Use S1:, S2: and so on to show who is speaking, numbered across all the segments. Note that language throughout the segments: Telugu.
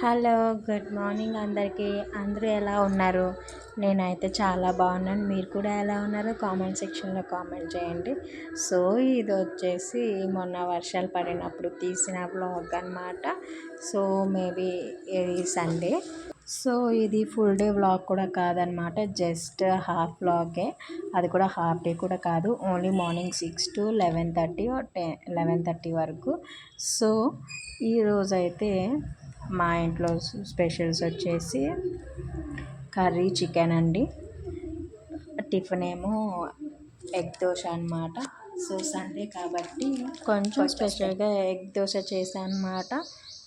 S1: హలో గుడ్ మార్నింగ్ అందరికీ. అందరూ ఎలా ఉన్నారు? నేనైతే చాలా బాగున్నాను. మీరు కూడా ఎలా ఉన్నారో? కామెంట్ సెక్షన్లో కామెంట్ చేయండి. సో ఇది వచ్చేసి మొన్న వర్షాలు పడినప్పుడు తీసిన బ్లాగ్ అనమాట సో మేబీ ఇది సండే. సో ఇది ఫుల్ డే వ్లాగ్ కూడా కాదనమాట జస్ట్ హాఫ్ వ్లాగే అది కూడా హాఫ్ డే కూడా కాదు. Only morning six to eleven thirty ten eleven thirty వరకు. సో ఈరోజైతే మా ఇంట్లో స్పెషల్స్ వచ్చేసి కర్రీ చికెన్ అండి. టిఫిన్ ఏమో ఎగ్ దోశ అనమాట సో సండే కాబట్టి కొంచెం స్పెషల్గా ఎగ్ దోశ చేశాను అనమాట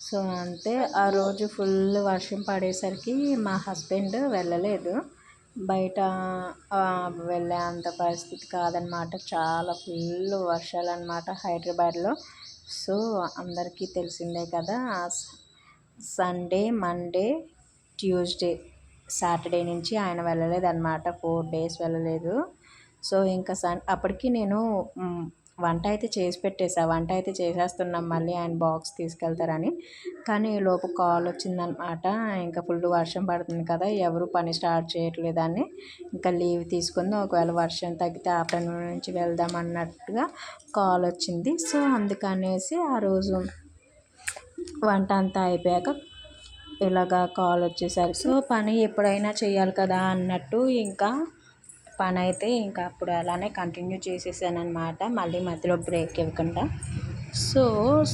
S1: సో అంతే ఆ రోజు ఫుల్ వర్షం పడేసరికి మా హస్బెండ్ వెళ్ళలేదు. బయట వెళ్ళే అంత పరిస్థితి కాదనమాట చాలా ఫుల్ వర్షాలు అనమాట హైదరాబాద్లో. సో అందరికీ తెలిసిందే కదా సండే మండే ట్యూస్డే. సాటర్డే నుంచి ఆయన వెళ్ళలేదు అనమాట ఫోర్ డేస్ వెళ్ళలేదు. సో ఇంకా సన్ అప్పటికి నేను వంట అయితే చేసి పెట్టేసా. వంట అయితే చేసేస్తున్నాం. మళ్ళీ ఆయన బాక్స్ తీసుకెళ్తారని. కానీ లోపు కాల్ వచ్చిందనమాట ఇంకా ఫుల్ వర్షం పడుతుంది కదా ఎవరు పని స్టార్ట్ చేయట్లేదని. ఇంకా లీవ్ తీసుకుంది. ఒకవేళ వర్షం తగ్గితే ఆఫ్టర్నూన్ నుంచి వెళ్దాం అన్నట్టుగా కాల్ వచ్చింది. సో అందుకనేసి ఆ రోజు వంట అంతా అయిపోయాక ఇలాగా కాల్ వచ్చేసరికి సో పని ఎప్పుడైనా చేయాలి కదా అన్నట్టు ఇంకా పని అయితే ఇంకా అప్పుడు అలానే కంటిన్యూ చేసేసాను అనమాట మళ్ళీ మధ్యలో బ్రేక్ ఇవ్వకుండా. సో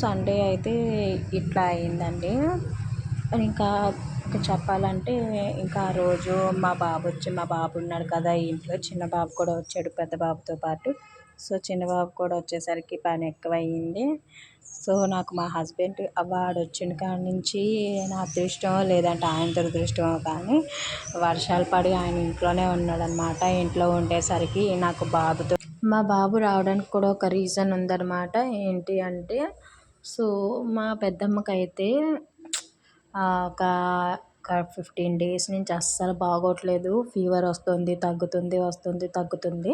S1: సండే అయితే ఇట్లా అయిందండి. ఇంకా చెప్పాలంటే ఇంకా ఆ రోజు మా బాబు వచ్చి మా బాబు ఉన్నాడు కదా ఇంట్లో చిన్న బాబు కూడా వచ్చాడు పెద్ద బాబుతో పాటు. సో చిన్న బాబు కూడా వచ్చేసరికి పని ఎక్కువయ్యింది. సో నాకు మా హస్బెండ్ వాడు వచ్చిన కాడ నుంచి నా అదృష్టం లేదంటే ఆయన దురదృష్టమో కానీ వర్షాలు పడి ఆయన ఇంట్లోనే ఉన్నాడనమాట ఇంట్లో ఉండేసరికి నాకు బాబుతో మా బాబు రావడానికి కూడా ఒక రీజన్ ఉందన్నమాట. ఏంటి అంటే సో మా పెద్దమ్మకైతే ఒక ఒక ఫిఫ్టీన్ డేస్ నుంచి అస్సలు బాగోట్లేదు. ఫీవర్ వస్తుంది తగ్గుతుంది వస్తుంది తగ్గుతుంది.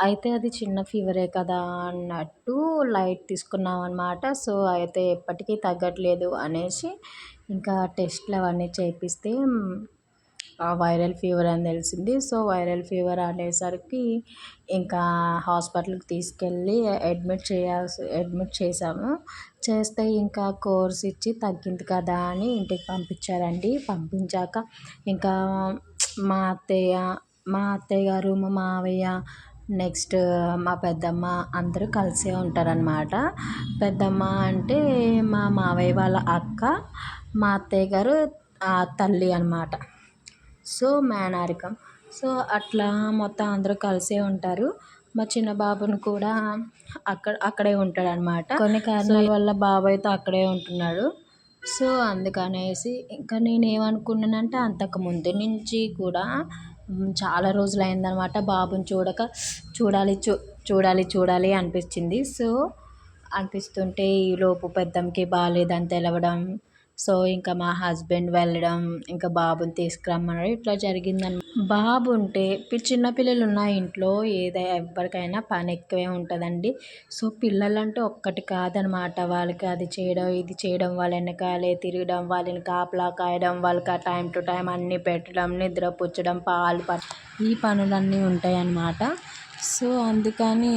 S1: అయితే అది చిన్న ఫీవరే కదా అన్నట్టు లైట్ తీసుకున్నాం అనమాట సో అయితే ఎప్పటికీ తగ్గట్లేదు అనేసి ఇంకా టెస్ట్లు అవన్నీ చేయిస్తే వైరల్ ఫీవర్ అని తెలిసింది. సో వైరల్ ఫీవర్ అనేసరికి ఇంకా హాస్పిటల్కి తీసుకెళ్ళి అడ్మిట్ చేయాల్సి అడ్మిట్ చేసాము చేస్తే ఇంకా కోర్స్ ఇచ్చి తగ్గింది కదా అని ఇంటికి పంపించారండి. పంపించాక ఇంకా మా అత్తయ్య మా అత్తయ్య గారు మా మావయ్య నెక్స్ట్ మా పెద్దమ్మ అందరూ కలిసే ఉంటారనమాట పెద్దమ్మ అంటే మా మావయ్య వాళ్ళ అక్క మా అత్తయ్య గారు తల్లి అనమాట సో మేనరికం. సో అట్లా మొత్తం అందరూ కలిసే ఉంటారు. మా చిన్న బాబుని కూడా అక్కడ అక్కడే ఉంటాడు అనమాట కొన్ని కారణాల వల్ల బాబాయ్తో అక్కడే ఉంటున్నాడు. సో అందుకనేసి ఇంకా నేను ఏమనుకున్నానంటే అంతకు ముందు నుంచి కూడా చాలా రోజులు అయిందనమాట బాబుని చూడక. చూడాలి చూ చూడాలి చూడాలి అనిపించింది. సో అనిపిస్తుంటే ఈలోపు పెద్దమ్మకి బాగాలేదని తెలవడం సో ఇంకా మా హస్బెండ్ వెళ్ళడం ఇంకా బాబుని తీసుకురమ్మన్నాడు ఇట్లా జరిగిందని బాబు ఉంటే చిన్నపిల్లలు ఉన్న ఇంట్లో ఏదైనా ఎవరికైనా పని ఎక్కువే ఉంటుందండి. సో పిల్లలంటే ఒక్కటి కాదనమాట వాళ్ళకి అది చేయడం ఇది చేయడం వాళ్ళ వెనకాలే తిరగడం వాళ్ళని కాపలా కాయడం వాళ్ళకి ఆ టైం టు టైం అన్నీ పెట్టడం నిద్ర పుచ్చడం పాలు ఈ పనులన్నీ ఉంటాయి అన్నమాట సో అందుకని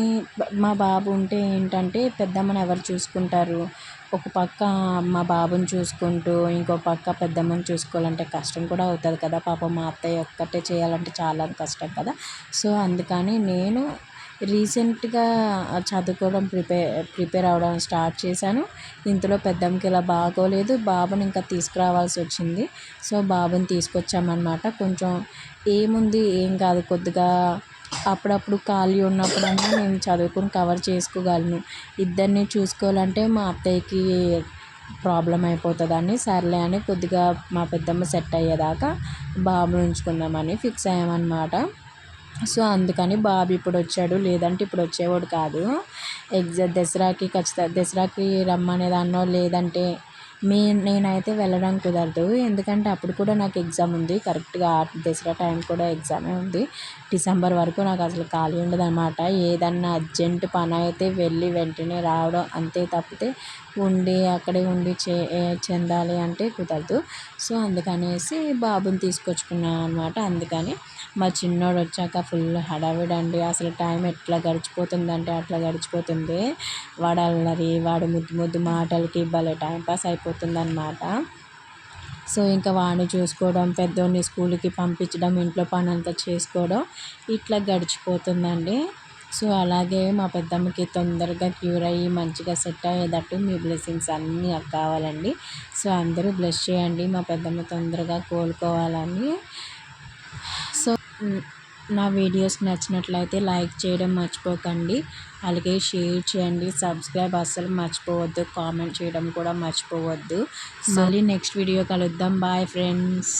S1: మా బాబు ఉంటే ఏంటంటే పెద్దమ్మని ఎవరు చూసుకుంటారు? ఒక పక్క మా బాబుని చూసుకుంటూ ఇంకో పక్క పెద్దమ్మని చూసుకోవాలంటే కష్టం కూడా అవుతుంది కదా. పాపం మా అత్తయ్య ఒక్కటే చేయాలంటే చాలా కష్టం కదా. సో అందుకని నేను రీసెంట్గా చదువుకోవడం ప్రిపేర్ ప్రిపేర్ అవ్వడం స్టార్ట్ చేశాను. ఇంతలో పెద్దమ్మకి ఇలా బాగోలేదు. బాబుని ఇంకా తీసుకురావాల్సి వచ్చింది. సో బాబుని తీసుకొచ్చామన్నమాట. కొంచెం ఏముంది ఏం కాదు. కొద్దిగా అప్పుడప్పుడు ఖాళీ ఉన్నప్పుడన్నా నేను చదువుకుని కవర్ చేసుకోగలను. ఇద్దరిని చూసుకోవాలంటే మా అత్తయ్యకి ప్రాబ్లం అయిపోతుందని సర్లే అని కొద్దిగా మా పెద్దమ్మ సెట్ అయ్యేదాకా బాబుని ఉంచుకుందామని ఫిక్స్ అయ్యామన్నమాట. సో అందుకని బాబు ఇప్పుడు వచ్చాడు. లేదంటే ఇప్పుడు వచ్చేవాడు కాదు. ఎగ్జాక్ట్ దసరాకి ఖచ్చితంగా దసరాకి రమ్మనేదాన్నో లేదంటే మీ నేనైతే వెళ్ళడం కుదరదు. ఎందుకంటే అప్పుడు కూడా నాకు ఎగ్జామ్ ఉంది. కరెక్ట్గా దసరా టైం కూడా ఎగ్జామే ఉంది. డిసెంబర్ వరకు నాకు అసలు ఖాళీ ఉండదు అనమాట ఏదన్నా అర్జెంట్ పని అయితే వెళ్ళి వెంటనే రావడం అంతే తప్పితే ఉండి అక్కడే ఉండి చే చెందాలి అంటే కుదరదు. సో అందుకనేసి బాబుని తీసుకొచ్చుకున్నాను అనమాట అందుకని మా చిన్నోడు వచ్చాక ఫుల్ హడావిడి అండి అసలు టైం ఎట్లా గడిచిపోతుందంటే అట్లా గడిచిపోతుంది. వాడు అల్లరి వాడు ముద్దు ముద్దు మాటలకి భలే టైంపాస్ అయిపోతుంది అనమాట సో ఇంకా వాడిని చూసుకోవడం పెద్దోడిని స్కూల్కి పంపించడం ఇంట్లో పని అంతా చేసుకోవడం ఇట్లా గడిచిపోతుందండి. సో అలాగే మా పెద్దమ్మకి తొందరగా క్యూర్ అయ్యి మంచిగా సెట్ అయ్యేటట్టు మీ బ్లెస్సింగ్స్ అన్నీ కావాలండి. సో అందరూ బ్లెస్ చేయండి మా పెద్దమ్మ తొందరగా కోలుకోవాలని. సో నా వీడియోస్ నచ్చినట్లయితే లైక్ చేయడం మర్చిపోకండి. అలాగే షేర్ చేయండి సబ్స్క్రైబ్ అస్సలు మర్చిపోవద్దు కామెంట్ చేయడం కూడా మర్చిపోవద్దు. మళ్ళీ నెక్స్ట్ వీడియో కలుద్దాం. Bye friends.